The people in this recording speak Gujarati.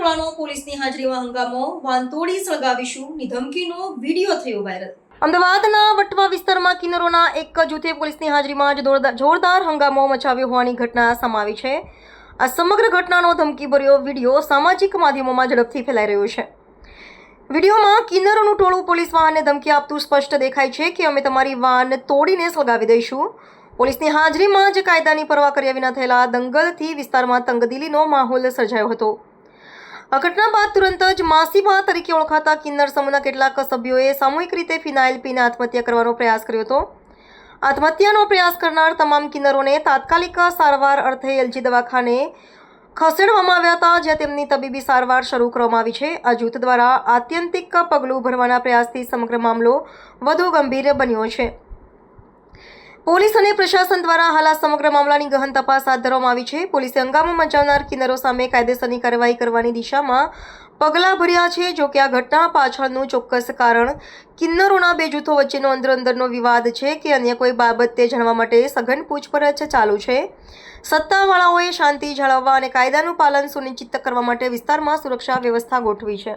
હાજરીમાં હંગામો વાન તોડી સળગાવીશું, ની ધમકીનો વીડિયો થયો વાયરલ. અમદાવાદના વટવા વિસ્તારમાં કિન્નરોના એક જૂથે પોલીસની હાજરીમાં જ જોરદાર હંગામો મચાવ્યો હોવાની ઘટના સમાવી છે. આ સમગ્ર ઘટનાનો ધમકીભર્યો વીડિયો સામાજિક માધ્યમોમાં ઝડપથી ફેલાઈ રહ્યો છે. વિડીયોમાં કિન્નરોનું ટોળું પોલીસ વાહનને ધમકી આપતું સ્પષ્ટ દેખાય છે કે અમે તમારી વાન તોડીને સળગાવી દઈશું. પોલીસની હાજરીમાં જ કાયદાની પરવા કર્યા વિના થયેલા દંગલથી વિસ્તારમાં તંગદિલીનો માહોલ સર્જાયો હતો. આ ઘટના બાદ તુરંત જ માસીબા તરીકે ઓળખાતા કિન્નર સમૂહના કેટલાક સભ્યોએ સામૂહિક રીતે ફિનાઇલ પીને આત્મહત્યા કરવાનો પ્રયાસ કર્યો હતો. આત્મહત્યાનો પ્રયાસ કરનાર તમામ કિન્નરોને તાત્કાલિક સારવાર અર્થે એલજી દવાખાને ખસેડવામાં આવ્યા હતા, જ્યાં તેમની તબીબી સારવાર શરૂ કરવામાં આવી છે. આ જૂથ દ્વારા આત્યંતિક પગલું ભરવાના પ્રયાસથી સમગ્ર મામલો વધુ ગંભીર બન્યો છે. પોલીસ અને પ્રશાસન દ્વારા હાલ આ સમગ્ર મામલાની ગહન તપાસ હાથ ધરવામાં આવી છે. પોલીસે હંગામો મચાવનાર કિન્નરો સામે કાયદેસરની કાર્યવાહી કરવાની દિશામાં પગલાં ભર્યા છે. જો કે આ ઘટના પાછળનું ચોક્કસ કારણ કિન્નરોના બે જૂથો વચ્ચેનો અંદર અંદરનો વિવાદ છે કે અન્ય કોઈ બાબત તે જાણવા માટે સઘન પૂછપરછ ચાલુ છે. સત્તાવાળાઓએ શાંતિ જાળવવા અને કાયદાનું પાલન સુનિશ્ચિત કરવા માટે વિસ્તારમાં સુરક્ષા વ્યવસ્થા ગોઠવી છે.